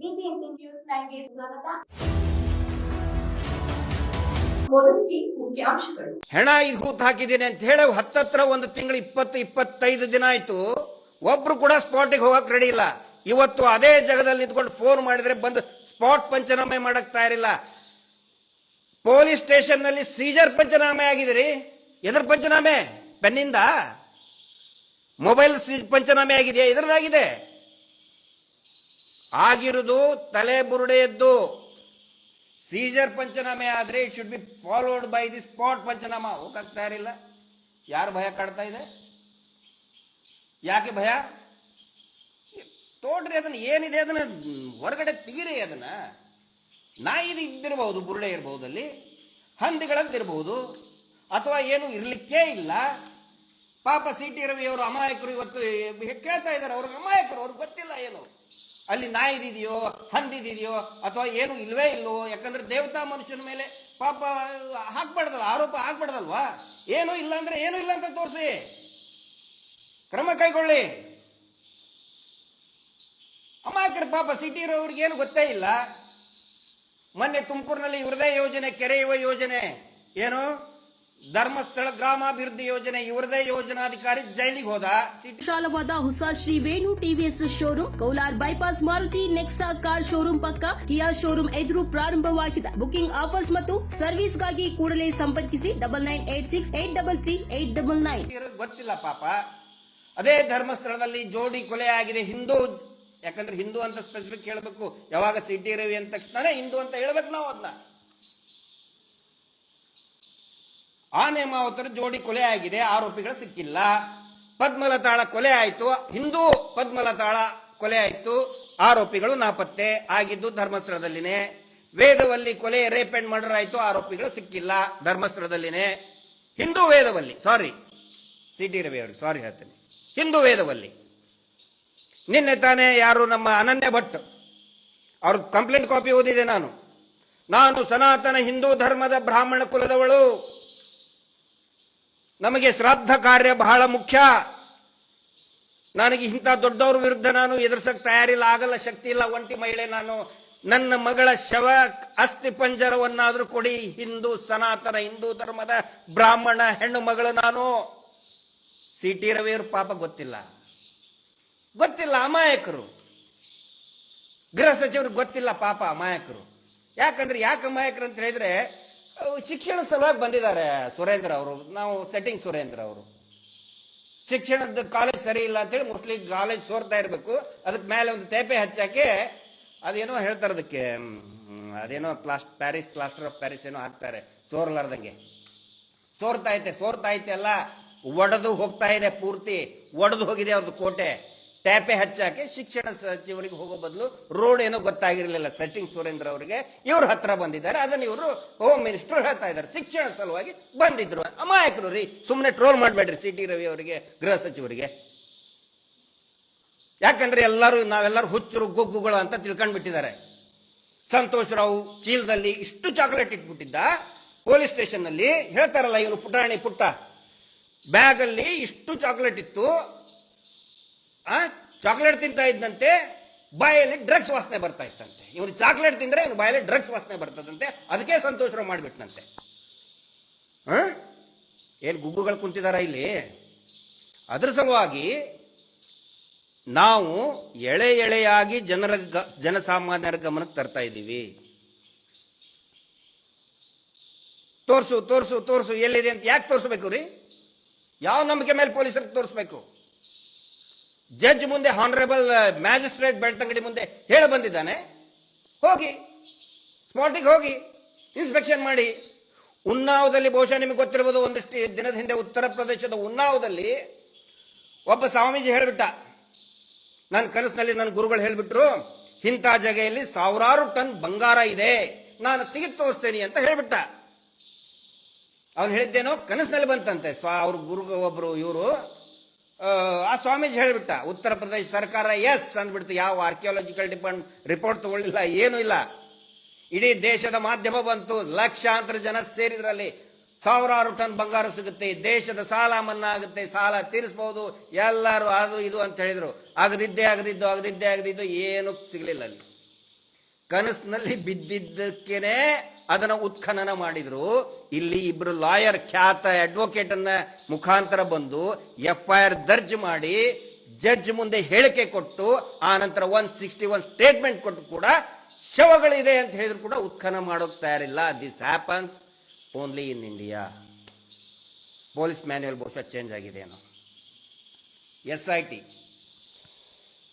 News ಸ್ವಾಗತ. ಹೆಣ ಈ ಹೂತ್ ಹಾಕಿದ್ದೀನಿ ಅಂತ ಹೇಳಿ ಹತ್ತತ್ರ ಒಂದು ತಿಂಗಳು ಇಪ್ಪತ್ತು, ಇಪ್ಪತ್ತೈದು ದಿನ ಆಯ್ತು. ಒಬ್ರು ಕೂಡ ಸ್ಪಾಟಿಗೆ ಹೋಗಕ್ ರೆಡಿ ಇಲ್ಲ. ಇವತ್ತು ಅದೇ ಜಾಗದಲ್ಲಿ ನಿಂತ್ಕೊಂಡು ಫೋನ್ ಮಾಡಿದ್ರೆ ಬಂದು ಸ್ಪಾಟ್ ಪಂಚನಾಮೆ ಮಾಡಕ್ ತಯಾರಿಲ್ಲ ಪೊಲೀಸ್ ಸ್ಟೇಷನ್ನಲ್ಲಿ ಸೀಜರ್ ಪಂಚನಾಮೆ ಆಗಿದಿರಿ ಎದ್ರ ಪಂಚನಾಮೆ? ಪೆನ್ನಿಂದ ಮೊಬೈಲ್ ಪಂಚನಾಮೆ ಆಗಿದೆಯಾ? ಎದ್ರದಾಗಿದೆ ಆಗಿರುವುದು ತಲೆ ಬುರುಡೆಯದ್ದು ಸೀಜರ್ ಪಂಚನಾಮೆ ಆದ್ರೆ it should be followed by the spot panchanama. ಹೋಗಕ್ತಾ ಇರಲಿಲ್ಲ. ಯಾರು ಭಯ ಕಾಡ್ತಾ ಇದೆ? ಯಾಕೆ ಭಯ? ತೋಡ್ರಿ ಅದನ್ನ, ಏನಿದೆ ಅದನ್ನ, ಹೊರಗಡೆ ತೀರಿ ಅದನ್ನ. ಇದು ಇದ್ದಿರಬಹುದು, ಬುರುಡೆ ಇರಬಹುದು ಅಲ್ಲಿ. ಹಂದಿಗಳಂತಿರಬಹುದು ಅಥವಾ ಏನು ಇರಲಿಕ್ಕೇ ಇಲ್ಲ. ಪಾಪ ಸಿ ಟಿ ರವಿ ಅವರು ಅಮಾಯಕರು ಇವತ್ತು ಕೇಳ್ತಾ ಇದ್ದಾರೆ. ಅವ್ರಿಗೆ ಅಮಾಯಕರು, ಅವ್ರಿಗೆ ಗೊತ್ತಿಲ್ಲ ಏನು. ಅಲ್ಲಿ ನಾಯಿದಿದೆಯೋ ಹಂದಿದೆಯೋ ಅಥವಾ ಏನು ಇಲ್ವೇ ಇಲ್ವೋ, ಯಾಕಂದ್ರೆ ದೇವತಾ ಮನುಷ್ಯನ ಮೇಲೆ ಪಾಪ ಹಾಕ್ಬಾರ್ದಲ್ಲ, ಆರೋಪ ಹಾಕ್ಬಾರ್ದಲ್ವಾ? ಏನು ಇಲ್ಲ ಅಂದ್ರೆ ಏನು ಇಲ್ಲ ಅಂತ ತೋರಿಸಿ. ಕ್ರಮ ಕೈಗೊಳ್ಳಿ. ಅಮಾಯಕರ ಪಾಪ ಸಿಟಿ ಇರೋರಿಗೆ ಏನು ಗೊತ್ತೇ ಇಲ್ಲ. ಮೊನ್ನೆ ತುಮಕೂರಿನಲ್ಲಿ ಹೃದಯ ಯೋಜನೆ ಕೆರೆಯುವ ಯೋಜನೆ. ಏನು? ಧರ್ಮಸ್ಥಳ ಗ್ರಾಮಾಭಿವೃದ್ಧಿ ಯೋಜನೆ ಇವರದೇ ಯೋಜನಾಧಿಕಾರಿ ಜೈಲಿಗೆ ಹೋದ ವಿಶಾಲವಾದ ಹೊಸ Shri Venu TVS showroom ಕೌಲಾರ್ bypass Maruti Nexa car showroom ಪಕ್ಕ ಕಿಯಾ ಶೋರೂಮ್ ಎದುರು ಪ್ರಾರಂಭವಾಗಿದೆ. ಬುಕಿಂಗ್ ಆಫರ್ಸ್ ಮತ್ತು ಸರ್ವಿಸ್ಗಾಗಿ ಕೂಡಲೇ ಸಂಪರ್ಕಿಸಿ double nine eight six eight double three eight double nine. ಗೊತ್ತಿಲ್ಲ ಪಾಪ. ಅದೇ ಧರ್ಮಸ್ಥಳದಲ್ಲಿ ಜೋಡಿ ಕೊಲೆ ಆಗಿದೆ. ಹಿಂದೂ ಯಾಕಂದ್ರೆ ಹಿಂದೂ ಅಂತ ಸ್ಪೆಸಿಫಿಕ್ ಹೇಳಬೇಕು ಯಾವಾಗ ಸಿಟಿ ರವಿ ಅಂದ ತಕ್ಷಣ ಹಿಂದೂ ಅಂತ ಹೇಳ್ಬೇಕು ನಾವು ಅದನ್ನ. ಆ ನೇಮಾವತರ ಜೋಡಿ ಕೊಲೆ ಆಗಿದೆ, ಆರೋಪಿಗಳು ಸಿಕ್ಕಿಲ್ಲ. ಪದ್ಮಲತಾಳ ಕೊಲೆ ಆಯಿತು, ಹಿಂದೂ ಪದ್ಮಲತಾಳ ಕೊಲೆ ಆಯಿತು, ಆರೋಪಿಗಳು ನಾಪತ್ತೆ ಆಗಿದ್ದು ಧರ್ಮಸ್ಥಳದಲ್ಲಿನೇ. ವೇದವಲ್ಲಿ ಕೊಲೆ ರೇಪ್ ಅಂಡ್ ಮರ್ಡರ್ ಆಯಿತು, ಆರೋಪಿಗಳು ಸಿಕ್ಕಿಲ್ಲ ಧರ್ಮಸ್ಥಳದಲ್ಲಿನೇ. Hindu Vedavalli sorry C T Ravi ಅವರು ಸಾರಿ ಹೇಳ್ತೇನೆ. ಹಿಂದೂ ವೇದವಲ್ಲಿ. ನಿನ್ನೆ ತಾನೇ ಯಾರು ನಮ್ಮ ಅನನ್ಯ ಭಟ್ ಅವ್ರ ಕಂಪ್ಲೇಂಟ್ ಕಾಪಿ ಓದಿದೆ ನಾನು. ನಾನು ಸನಾತನ ಹಿಂದೂ ಧರ್ಮದ ಬ್ರಾಹ್ಮಣ ಕುಲದವಳು. ನಮಗೆ ಶ್ರಾದ್ದ ಕಾರ್ಯ ಬಹಳ ಮುಖ್ಯ. ನನಗೆ ಇಂಥ ದೊಡ್ಡವ್ರ ವಿರುದ್ಧ ನಾನು ಎದುರಿಸಕ್ ತಯಾರಿಲ್ಲ, ಆಗಲ್ಲ, ಶಕ್ತಿ ಇಲ್ಲ, ಒಂಟಿ ಮಹಿಳೆ ನಾನು. ನನ್ನ ಮಗಳ ಶವ ಅಸ್ಥಿ ಪಂಜರವನ್ನಾದರೂ ಕೊಡಿ, ಹಿಂದೂ ಸನಾತನ, ಹಿಂದೂ ಧರ್ಮದ ಬ್ರಾಹ್ಮಣ ಹೆಣ್ಣು ಮಗಳು ನಾನು. ಸಿ ಟಿ ರವಿಯವ್ರ ಪಾಪ ಗೊತ್ತಿಲ್ಲ. ಗೊತ್ತಿಲ್ಲ, ಅಮಾಯಕರು. ಗೃಹ ಸಚಿವರು ಗೊತ್ತಿಲ್ಲ ಪಾಪ ಅಮಾಯಕರು. ಯಾಕಂದ್ರೆ ಯಾಕೆ ಅಮಾಯಕರು ಅಂತ ಹೇಳಿದ್ರೆ ಶಿಕ್ಷಣ ಸಲುವಾಗಿ ಬಂದಿದ್ದಾರೆ ಸುರೇಂದ್ರ ಅವರು. ನಾವು ಸೆಟ್ಟಿಂಗ್ ಸುರೇಂದ್ರ ಅವರು. ಶಿಕ್ಷಣದ ಕಾಲೇಜ್ ಸರಿ ಇಲ್ಲ ಅಂತೇಳಿ ಮೋಸ್ಟ್ಲಿ ಕಾಲೇಜ್ ಸೋರ್ತಾ ಇರಬೇಕು. ಅದಕ್ಕೆ ಮೇಲೆ ಒಂದು ತೇಪೆ ಹಚ್ಚಾಕೆ ಅದೇನೋ ಹೇಳ್ತಾರೆ ಅದಕ್ಕೆ ಅದೇನೋ ಪ್ಲಾಸ್ಟ್ ಪ್ಯಾರಿಸ್ ಪ್ಲಾಸ್ಟರ್ ಆಫ್ ಪ್ಯಾರಿಸ್ ಏನೋ ಹಾಕ್ತಾರೆ, ಸೋರ್ಲಾರ್ದಂಗೆ. ಸೋರ್ತಾ ಐತೆ ಸೋರ್ತಾ ಐತೆ ಅಲ್ಲ, ಒಡೆದು ಹೋಗ್ತಾ ಇದೆ ಪೂರ್ತಿ, ಒಡೆದು ಹೋಗಿದೆ ಅವ್ರದ್ದು ಕೋಟೆ. ಟ್ಯಾಪೆ ಹಚ್ಚಾಕೆ ಶಿಕ್ಷಣ ಸಚಿವರಿಗೆ ಹೋಗೋ ಬದಲು ರೋಡ್ ಏನೋ ಗೊತ್ತಾಗಿರಲಿಲ್ಲ ಸಚಿನ್ ಸುರೇಂದ್ರ ಅವರಿಗೆ. ಇವ್ರ ಹತ್ರ ಬಂದಿದ್ದಾರೆ. ಅದನ್ನ ಇವರು ಹೋಮ್ ಮಿನಿಸ್ಟರ್ ಹೇಳ್ತಾ ಇದ್ದಾರೆ. ಶಿಕ್ಷಣ ಸಲುವಾಗಿ ಬಂದಿದ್ರು. ಅಮಾಯಕರು ರೀ. ಸುಮ್ಮನೆ ಟ್ರೋಲ್ ಮಾಡಬೇಡ್ರಿ ಸಿ ಟಿ ರವಿ ಅವರಿಗೆ, ಗೃಹ ಸಚಿವರಿಗೆ. ಯಾಕಂದ್ರೆ ಎಲ್ಲರೂ, ನಾವೆಲ್ಲರೂ ಹುಚ್ಚರು, ಗೊಗ್ಗುಗಳು ಅಂತ ತಿಳ್ಕೊಂಡ್ಬಿಟ್ಟಿದ್ದಾರೆ. ಸಂತೋಷ್ ರಾವ್ ಚೀಲದಲ್ಲಿ ಇಷ್ಟು ಚಾಕ್ಲೇಟ್ ಇಟ್ಬಿಟ್ಟಿದ್ದ. ಪೊಲೀಸ್ ಸ್ಟೇಷನ್ ಅಲ್ಲಿ ಹೇಳ್ತಾರಲ್ಲ, ಇವನು ಪುಟಾಣಿ ಪುಟ್ಟ. ಬ್ಯಾಗಲ್ಲಿ ಇಷ್ಟು ಚಾಕ್ಲೇಟ್ ಇತ್ತು. ಆ ಚಾಕ್ಲೇಟ್ ತಿಂತಾ ಇದ್ದಂತೆ ಬಾಯಲ್ಲಿ ಡ್ರಗ್ಸ್ ವಾಸನೆ ಬರ್ತಾ ಇತ್ತಂತೆ. ಇವನು ಚಾಕ್ಲೇಟ್ ತಿಂದ್ರೆ ಇವನು ಬಾಯಲ್ಲಿ ಡ್ರಗ್ಸ್ ವಾಸನೆ ಬರ್ತದಂತೆ. ಅದಕ್ಕೆ ಸಂತೋಷ ಮಾಡಿಬಿಟ್ನಂತೆ. ಏನು? ಗುಗ್ಗುಗಳು ಕುಂತಿದಾರ ಇಲ್ಲಿ? ಅದರ ಸಲುವಾಗಿ ನಾವು ಎಳೆ ಎಳೆಯಾಗಿ ಜನರ ಜನಸಾಮಾನ್ಯರ ಗಮನಕ್ಕೆ ತರ್ತಾ ಇದ್ದೀವಿ. ತೋರಿಸು ತೋರಿಸು ತೋರಿಸು, ಎಲ್ಲಿದೆ ಅಂತ ಯಾಕೆ ತೋರಿಸ್ಬೇಕು ರೀ? ಯಾವ ನಂಬಿಕೆ ಮೇಲೆ ಪೊಲೀಸರಿಗೆ ತೋರಿಸ್ಬೇಕು? ಜಡ್ಜ್ ಮುಂದೆ ಹಾನರೇಬಲ್ ಮ್ಯಾಜಿಸ್ಟ್ರೇಟ್ ಬೆಳ್ತಂಗಡಿ ಮುಂದೆ ಹೇಳ ಬಂದಿದ್ದಾನೆ. ಹೋಗಿ. ಸ್ಪಾಟಿಗೆ ಹೋಗಿ. ಇನ್ಸ್ಪೆಕ್ಷನ್ ಮಾಡಿ. ಉನ್ನಾವದಲ್ಲಿ ಬಹುಶಃ ನಿಮಗೆ ಗೊತ್ತಿರಬಹುದು ಒಂದಷ್ಟು ದಿನದ ಹಿಂದೆ ಉತ್ತರ ಪ್ರದೇಶದ ಉನ್ನಾವದಲ್ಲಿ ಒಬ್ಬ ಸ್ವಾಮೀಜಿ ಹೇಳಿಬಿಟ್ಟ. ನನ್ನ ಕನಸಿನಲ್ಲಿ ನನ್ನ ಗುರುಗಳು ಹೇಳಿಬಿಟ್ರು, ಇಂಥ ಜಗೆಯಲ್ಲಿ ಸಾವಿರಾರು ಟನ್ ಬಂಗಾರ ಇದೆ. ನಾನು ತೆಗೆದು ತೋರಿಸ್ತೇನೆ ಅಂತ ಹೇಳಿಬಿಟ್ಟ. ಅವನು ಹೇಳಿದ್ದೇನೋ ಕನಸಿನಲ್ಲಿ ಬಂತಂತೆ. ಸ್ವಾ ಅವ್ರ ಗುರು ಒಬ್ರು ಇವರು ಆ ಸ್ವಾಮೀಜಿ ಹೇಳಿಬಿಟ್ಟ, ಉತ್ತರ ಪ್ರದೇಶ ಸರ್ಕಾರ ಎಸ್ ಅಂದ್ಬಿಡ್ತು. ಯಾವ ಆರ್ಕಿಯಾಲಜಿಕಲ್ ಡಿಪಾರ್ಟ್ ರಿಪೋರ್ಟ್ ತಗೊಳ್ಳಿಲ್ಲ, ಏನೂ ಇಲ್ಲ. ಇಡೀ ದೇಶದ ಮಾಧ್ಯಮ ಬಂತು, ಲಕ್ಷಾಂತರ ಜನ ಸೇರಿದ್ರಲ್ಲಿ ಸಾವಿರಾರು ಟನ್ ಬಂಗಾರ ಸಿಗುತ್ತೆ, ದೇಶದ ಸಾಲ ಮನ್ನಾ ಆಗುತ್ತೆ ಸಾಲ ತೀರಿಸಬಹುದು ಎಲ್ಲರೂ ಅದು ಇದು ಅಂತ ಹೇಳಿದ್ರು. ಆಗದಿದ್ದೇ ಆಗದಿದ್ದು ಆಗದಿದ್ದೇ ಆಗದಿದ್ದು, ಏನು ಸಿಗಲಿಲ್ಲ ಅಲ್ಲಿ. ಕನಸಿನಲ್ಲಿ ಬಿದ್ದಿದ್ದಕ್ಕೇನೆ ಅದನ್ನು ಉತ್ಖನನ ಮಾಡಿದ್ರು. ಇಲ್ಲಿ ಇಬ್ರು ಲಾಯರ್ ಖ್ಯಾತ ಅಡ್ವೊಕೇಟ್ ಅನ್ನ ಮುಖಾಂತರ ಬಂದು ಎಫ್ ಐ ಆರ್ ದರ್ಜ್ ಮಾಡಿ ಜಡ್ಜ್ ಮುಂದೆ ಹೇಳಿಕೆ ಕೊಟ್ಟು, ಆ ನಂತರ ಒನ್ ಸಿಕ್ಸ್ಟಿ ಒನ್ ಸ್ಟೇಟ್ಮೆಂಟ್ ಕೊಟ್ಟು ಕೂಡ ಶವಗಳಿದೆ ಅಂತ ಹೇಳಿದ್ರು ಕೂಡ ಉತ್ಖನ ಮಾಡೋಕ್ ತಯಾರಿಲ್ಲ. This happens only in India police manual ಬಹುಶಃ ಚೇಂಜ್ ಆಗಿದೆ ಏನೋ S I T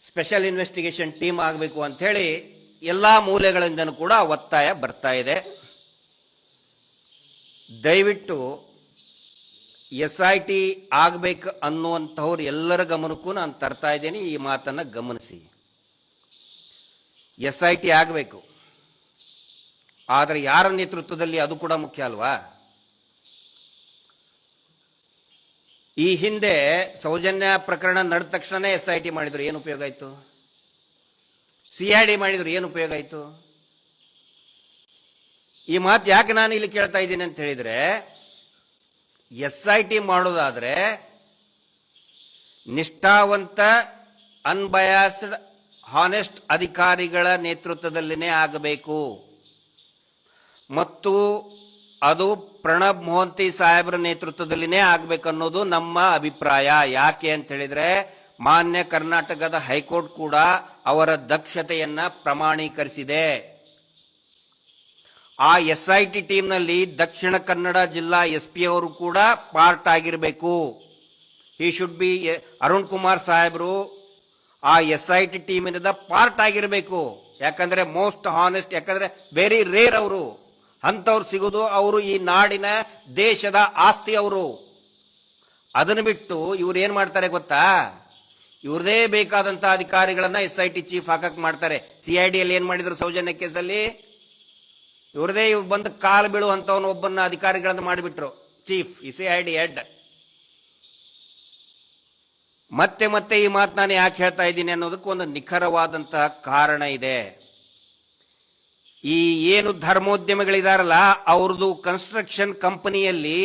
special investigation team ಆಗಬೇಕು ಅಂತ ಹೇಳಿ ಎಲ್ಲ ಮೂಲೆಗಳಿಂದನೂ ಕೂಡ ಒತ್ತಾಯ ಬರ್ತಾ ಇದೆ. ದಯವಿಟ್ಟು ಎಸ್ ಐ ಟಿ ಆಗಬೇಕು ಅನ್ನುವಂಥವ್ರು ಎಲ್ಲರ ಗಮನಕ್ಕೂ ನಾನು ತರ್ತಾ ಇದ್ದೇನೆ. ಈ ಮಾತನ್ನು ಗಮನಿಸಿ. ಎಸ್ ಐ ಟಿ ಆಗಬೇಕು. ಆದರೆ ಯಾರ ನೇತೃತ್ವದಲ್ಲಿ ಅದು ಕೂಡ ಮುಖ್ಯ ಅಲ್ವಾ? ಈ ಹಿಂದೆ ಸೌಜನ್ಯ ಪ್ರಕರಣ ನಡೆದ ತಕ್ಷಣ ಎಸ್ ಐ ಟಿ ಮಾಡಿದ್ರು. ಏನು ಉಪಯೋಗ ಆಯ್ತು? ಸಿ ಐ ಮಾಡಿದ್ರು ಏನು ಉಪಯೋಗ ಆಯ್ತು? ಈ ಮಾತು ಯಾಕೆ ನಾನು ಇಲ್ಲಿ ಕೇಳ್ತಾ ಇದ್ದೀನಿ ಅಂತ ಹೇಳಿದ್ರೆ, ಎಸ್ ಐ ಟಿ ಮಾಡೋದಾದ್ರೆ ನಿಷ್ಠಾವಂತ ಅನ್ಬಯಾಸ್ಡ್ ಹಾನೆಸ್ಟ್ ಅಧಿಕಾರಿಗಳ ನೇತೃತ್ವದಲ್ಲಿನೇ ಆಗಬೇಕು. ಮತ್ತು ಅದು ಪ್ರಣಬ್ ಮೋಹಂತಿ ಸಾಹೇಬ್ರ ನೇತೃತ್ವದಲ್ಲಿನೇ ಆಗಬೇಕನ್ನೋದು ನಮ್ಮ ಅಭಿಪ್ರಾಯ. ಯಾಕೆ ಅಂತ ಹೇಳಿದ್ರೆ ಮಾನ್ಯ ಕರ್ನಾಟಕದ ಹೈಕೋರ್ಟ್ ಕೂಡ ಅವರ ದಕ್ಷತೆಯನ್ನ ಪ್ರಮಾಣೀಕರಿಸಿದೆ. ಆ S I T ಟೀಮ್ನಲ್ಲಿ Dakshina Kannada ಜಿಲ್ಲಾ ಎಸ್ ಪಿ ಅವರು ಕೂಡ ಪಾರ್ಟ್ ಆಗಿರಬೇಕು. ಈ ಶುಡ್ ಬಿ ಅರುಣ್ ಕುಮಾರ್ ಸಾಹೇಬರು ಆ ಎಸ್ ಐ ಟಿ ಟೀಮಿನಿಂದ ಪಾರ್ಟ್ ಆಗಿರಬೇಕು. ಯಾಕಂದ್ರೆ ಮೋಸ್ಟ್ ಹಾನೆಸ್ಟ್ ಯಾಕಂದ್ರೆ ವೆರಿ ರೇರ್ ಅವರು. ಅಂಥವ್ರು ಸಿಗೋದು ಅವರು ಈ ನಾಡಿನ ದೇಶದ ಆಸ್ತಿ ಅವರು. ಅದನ್ನು ಬಿಟ್ಟು ಇವ್ರು ಏನ್ ಮಾಡ್ತಾರೆ ಗೊತ್ತಾ? ಇವ್ರದೇ ಬೇಕಾದಂತ ಅಧಿಕಾರಿಗಳನ್ನ ಎಸ್ ಐ ಟಿ ಚೀಫ್ ಹಾಕಕ್ ಮಾಡ್ತಾರೆ. ಸಿ ಐ ಡಿ ಅಲ್ಲಿ ಏನ್ ಮಾಡಿದ್ರು ಸೌಜನ್ಯ ಕೇಸಲ್ಲಿ? ಇವ್ರದೇ ಇವ್ ಬಂದು ಕಾಲು ಬೀಳುವಂತವನು ಒಬ್ಬನ ಅಧಿಕಾರಿಗಳನ್ನ ಮಾಡಿಬಿಟ್ರು. Chief C I D head. ಮತ್ತೆ ಮತ್ತೆ ಈ ಮಾತು ನಾನು ಯಾಕೆ ಹೇಳ್ತಾ ಇದ್ದೀನಿ ಅನ್ನೋದಕ್ಕೆ ಒಂದು ನಿಖರವಾದಂತಹ ಕಾರಣ ಇದೆ. ಈ ಏನು ಧರ್ಮೋದ್ಯಮಿಗಳಿದಾರಲ್ಲ ಅವ್ರದ್ದು ಕನ್ಸ್ಟ್ರಕ್ಷನ್ ಕಂಪನಿಯಲ್ಲಿ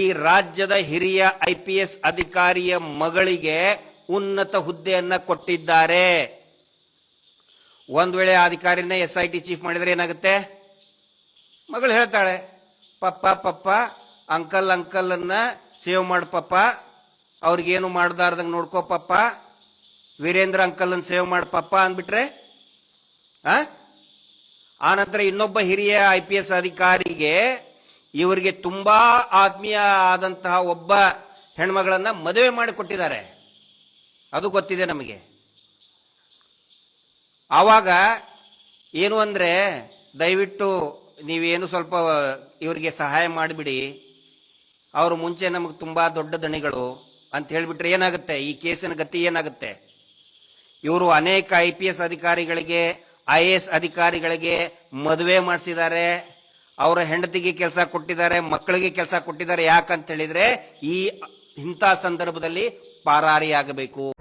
ಈ ರಾಜ್ಯದ ಹಿರಿಯ ಐ ಪಿ ಎಸ್ ಅಧಿಕಾರಿಯ ಮಗಳಿಗೆ ಉನ್ನತ ಹುದ್ದೆಯನ್ನ ಕೊಟ್ಟಿದ್ದಾರೆ. ಒಂದು ವೇಳೆ ಅಧಿಕಾರಿನ ಎಸ್ ಐ ಟಿ ಚೀಫ್ ಮಾಡಿದರೆ ಏನಾಗುತ್ತೆ? ಮಗಳು ಹೇಳ್ತಾಳೆ, ಪಪ್ಪ ಪಪ್ಪ ಅಂಕಲ್ ಅಂಕಲ್ ಅನ್ನ ಸೇವ್ ಮಾಡು ಪಪ್ಪ. ಅವ್ರಿಗೇನು ಮಾಡ್ದಾರ್ದಂಗೆ ನೋಡ್ಕೋ ಪಪ್ಪ. ವೀರೇಂದ್ರ ಅಂಕಲನ್ನು ಸೇವ್ ಮಾಡು ಪಪ್ಪ ಅಂದ್ಬಿಟ್ರೆ, ಆ? ಆ ನಂತರ ಇನ್ನೊಬ್ಬ ಹಿರಿಯ ಐ ಪಿ ಎಸ್ ಅಧಿಕಾರಿಗೆ ಇವರಿಗೆ ತುಂಬಾ ಆತ್ಮೀಯ ಆದಂತಹ ಒಬ್ಬ ಹೆಣ್ಮಗಳನ್ನ ಮದುವೆ ಮಾಡಿ ಕೊಟ್ಟಿದ್ದಾರೆ. ಅದು ಗೊತ್ತಿದೆ ನಮಗೆ. ಆವಾಗ ಏನು ಅಂದರೆ ದಯವಿಟ್ಟು ನೀವೇನು ಸ್ವಲ್ಪ ಇವರಿಗೆ ಸಹಾಯ ಮಾಡಿಬಿಡಿ. ಅವರು ಮುಂಚೆ ನಮಗೆ ತುಂಬ ದೊಡ್ಡ ದಣಿಗಳು ಅಂತ ಹೇಳಿಬಿಟ್ರೆ ಏನಾಗುತ್ತೆ? ಈ ಕೇಸಿನ ಗತಿ ಏನಾಗುತ್ತೆ? ಇವರು ಅನೇಕ ಐ ಪಿ ಎಸ್ ಅಧಿಕಾರಿಗಳಿಗೆ ಐ ಎಸ್ ಅಧಿಕಾರಿಗಳಿಗೆ ಮದುವೆ ಮಾಡಿಸಿದ್ದಾರೆ. ಅವರ ಹೆಂಡತಿಗೆ ಕೆಲಸ ಕೊಟ್ಟಿದ್ದಾರೆ, ಮಕ್ಕಳಿಗೆ ಕೆಲಸ ಕೊಟ್ಟಿದ್ದಾರೆ. ಯಾಕಂತ ಹೇಳಿದ್ರೆ ಈ ಇಂಥ ಸಂದರ್ಭದಲ್ಲಿ ಪಾರಾರಿಯಾಗಬೇಕು.